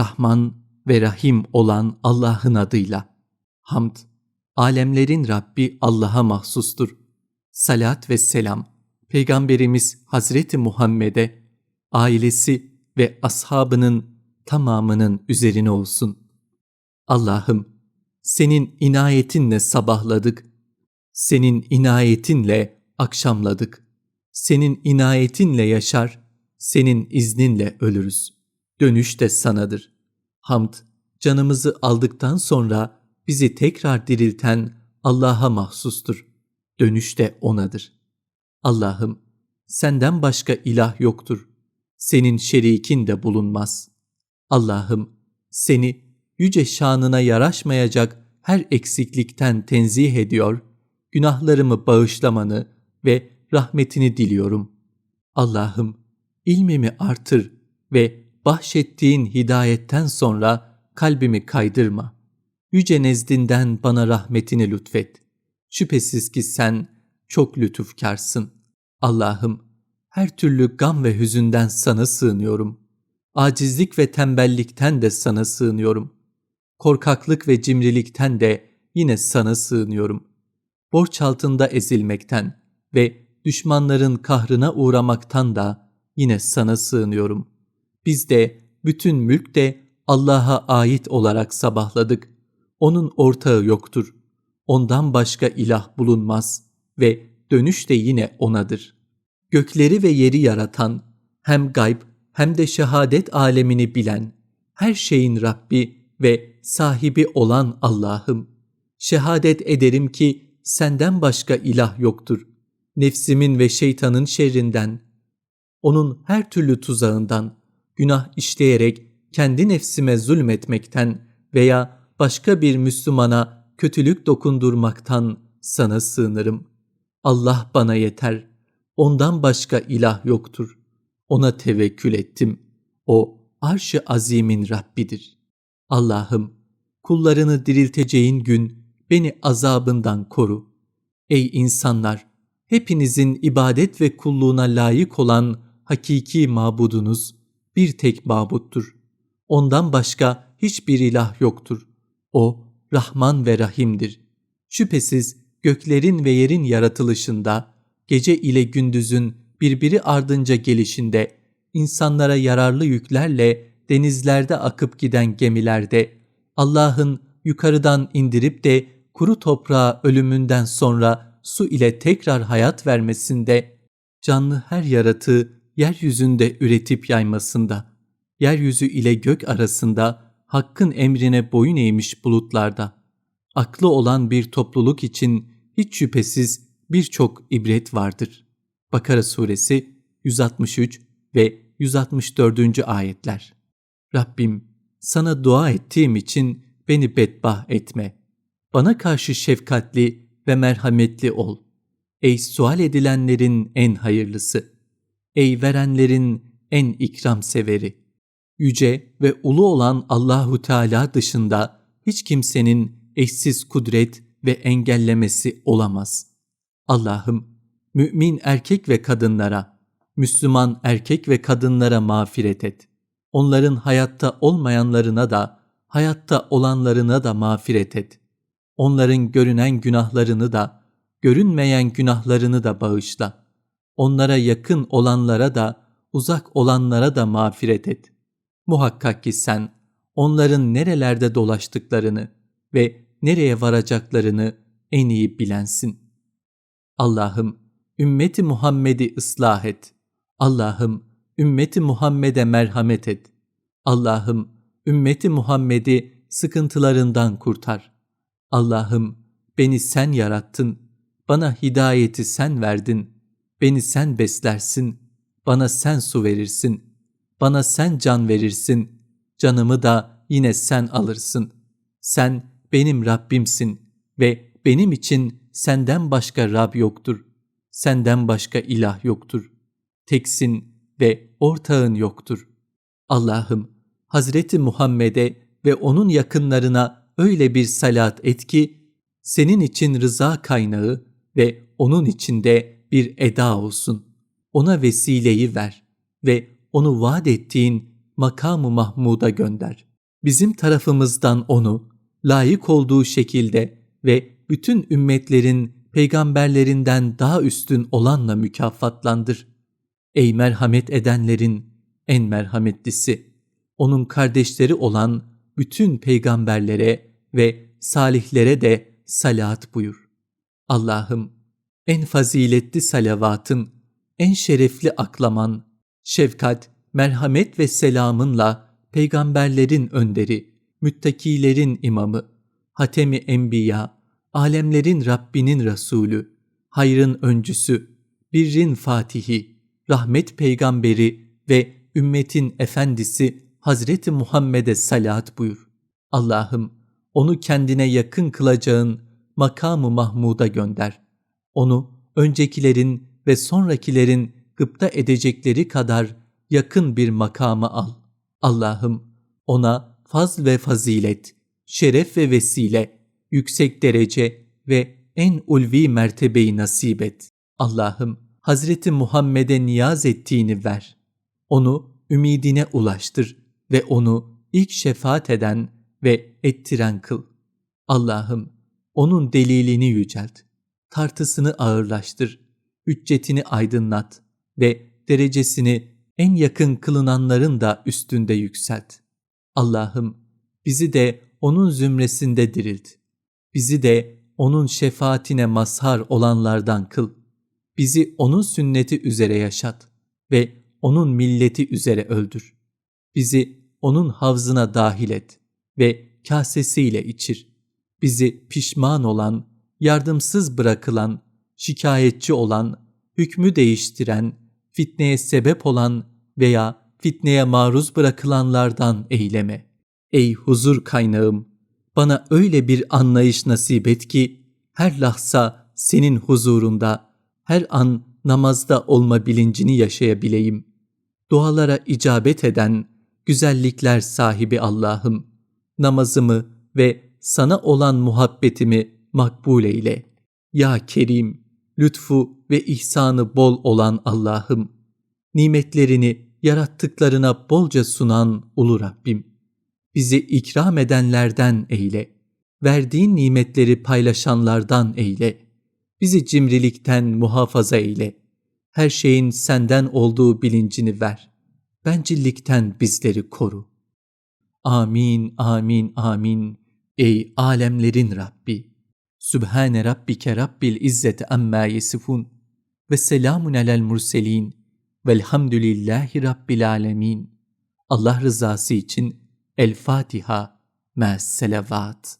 Rahman ve Rahim olan Allah'ın adıyla. Hamd, alemlerin Rabbi Allah'a mahsustur. Salat ve selam, Peygamberimiz Hazreti Muhammed'e, ailesi ve ashabının tamamının üzerine olsun. Allah'ım, senin inayetinle sabahladık, senin inayetinle akşamladık, senin inayetinle yaşar, senin izninle ölürüz. Dönüş de sanadır. Hamd, canımızı aldıktan sonra bizi tekrar dirilten Allah'a mahsustur. Dönüş de O'nadır. Allah'ım, senden başka ilah yoktur. Senin şerikin de bulunmaz. Allah'ım, seni yüce şanına yaraşmayacak her eksiklikten tenzih ediyor, günahlarımı bağışlamanı ve rahmetini diliyorum. Allah'ım, ilmimi artır ve bahşettiğin hidayetten sonra kalbimi kaydırma. Yüce nezdinden bana rahmetini lütfet. Şüphesiz ki sen çok lütufkarsın. Allah'ım, her türlü gam ve hüzünden sana sığınıyorum. Acizlik ve tembellikten de sana sığınıyorum. Korkaklık ve cimrilikten de yine sana sığınıyorum. Borç altında ezilmekten ve düşmanların kahrına uğramaktan da yine sana sığınıyorum. Biz de bütün mülk de Allah'a ait olarak sabahladık. Onun ortağı yoktur. Ondan başka ilah bulunmaz ve dönüş de yine O'nadır. Gökleri ve yeri yaratan, hem gayb hem de şehadet alemini bilen, her şeyin Rabbi ve sahibi olan Allah'ım. Şehadet ederim ki senden başka ilah yoktur. Nefsimin ve şeytanın şerrinden, onun her türlü tuzağından, günah işleyerek kendi nefsime zulmetmekten veya başka bir Müslümana kötülük dokundurmaktan sana sığınırım. Allah bana yeter. Ondan başka ilah yoktur. Ona tevekkül ettim. O arş-ı azimin Rabbidir. Allah'ım kullarını dirilteceğin gün beni azabından koru. Ey insanlar! Hepinizin ibadet ve kulluğuna layık olan hakiki mabudunuz bir tek mabuttur. Ondan başka hiçbir ilah yoktur. O Rahman ve Rahim'dir. Şüphesiz göklerin ve yerin yaratılışında, gece ile gündüzün birbiri ardınca gelişinde, insanlara yararlı yüklerle denizlerde akıp giden gemilerde, Allah'ın yukarıdan indirip de kuru toprağa ölümünden sonra su ile tekrar hayat vermesinde, canlı her yaratığı yeryüzünde üretip yaymasında, yeryüzü ile gök arasında Hakk'ın emrine boyun eğmiş bulutlarda, aklı olan bir topluluk için hiç şüphesiz birçok ibret vardır. Bakara suresi 163 ve 164. ayetler. Rabbim sana dua ettiğim için beni bedbah etme. Bana karşı şefkatli ve merhametli ol. Ey sual edilenlerin en hayırlısı. Ey verenlerin en ikram severi. Yüce ve ulu olan Allahu Teala dışında hiç kimsenin eşsiz kudret ve engellemesi olamaz. Allah'ım mümin erkek ve kadınlara, Müslüman erkek ve kadınlara mağfiret et. Onların hayatta olmayanlarına da, hayatta olanlarına da mağfiret et. Onların görünen günahlarını da, görünmeyen günahlarını da bağışla. Onlara yakın olanlara da, uzak olanlara da mağfiret et. Muhakkak ki sen, onların nerelerde dolaştıklarını ve nereye varacaklarını en iyi bilensin. Allah'ım, ümmeti Muhammed'i ıslah et. Allah'ım, ümmeti Muhammed'e merhamet et. Allah'ım, ümmeti Muhammed'i sıkıntılarından kurtar. Allah'ım, beni sen yarattın, bana hidayeti sen verdin, beni sen beslersin, bana sen su verirsin, bana sen can verirsin, canımı da yine sen alırsın. Sen benim Rabbimsin ve benim için senden başka Rab yoktur. Senden başka ilah yoktur. Teksin ve ortağın yoktur. Allah'ım Hazreti Muhammed'e ve onun yakınlarına öyle bir salat et ki senin için rıza kaynağı ve onun içinde bir eda olsun. Ona vesileyi ver ve onu vaat ettiğin makamı Mahmud'a gönder. bizim tarafımızdan onu layık olduğu şekilde ve bütün ümmetlerin peygamberlerinden daha üstün olanla mükafatlandır. Ey merhamet edenlerin en merhametlisi, onun kardeşleri olan bütün peygamberlere ve salihlere de salat buyur. Allah'ım en faziletli salavatın, en şerefli aklaman, şefkat, merhamet ve selamınla peygamberlerin önderi, müttakilerin imamı, hatemi enbiya, alemlerin Rabbinin Resulü, hayrın öncüsü, birrin fatihi, rahmet peygamberi ve ümmetin efendisi Hazreti Muhammed'e salat buyur. Allah'ım onu kendine yakın kılacağın makamı Mahmud'a gönder. Onu öncekilerin ve sonrakilerin gıpta edecekleri kadar yakın bir makama al. Allah'ım ona faz ve fazilet, şeref ve vesile, yüksek derece ve en ulvi mertebeyi nasip et. Allah'ım Hazreti Muhammed'e niyaz ettiğini ver. Onu ümidine ulaştır ve onu ilk şefaat eden ve ettiren kıl. Allah'ım onun delilini yücelt, tartısını ağırlaştır, hüccetini aydınlat ve derecesini en yakın kılınanların da üstünde yükselt. Allah'ım bizi de onun zümresinde dirilt. Bizi de onun şefaatine mazhar olanlardan kıl. Bizi onun sünneti üzere yaşat ve onun milleti üzere öldür. Bizi onun havzına dahil et ve kasesiyle içir. Bizi pişman olan, yardımsız bırakılan, şikayetçi olan, hükmü değiştiren, fitneye sebep olan veya fitneye maruz bırakılanlardan eyleme. Ey huzur kaynağım! Bana öyle bir anlayış nasip et ki, her lahza senin huzurunda, her an namazda olma bilincini yaşayabileyim. Dualara icabet eden, güzellikler sahibi Allah'ım, namazımı ve sana olan muhabbetimi makbul eyle. Ya Kerim, lütfu ve ihsanı bol olan Allah'ım, nimetlerini yarattıklarına bolca sunan ulu Rabbim, bizi ikram edenlerden eyle, verdiğin nimetleri paylaşanlardan eyle, bizi cimrilikten muhafaza eyle, her şeyin senden olduğu bilincini ver, bencillikten bizleri koru. Amin, amin, amin. Ey alemlerin Rabbi! Sübhane Rabbike Rabbil İzzeti Amma Yesifun ve selamun alel murselin velhamdülillahi Rabbil Alemin. Allah rızası için El Fatiha, Mes Selavat.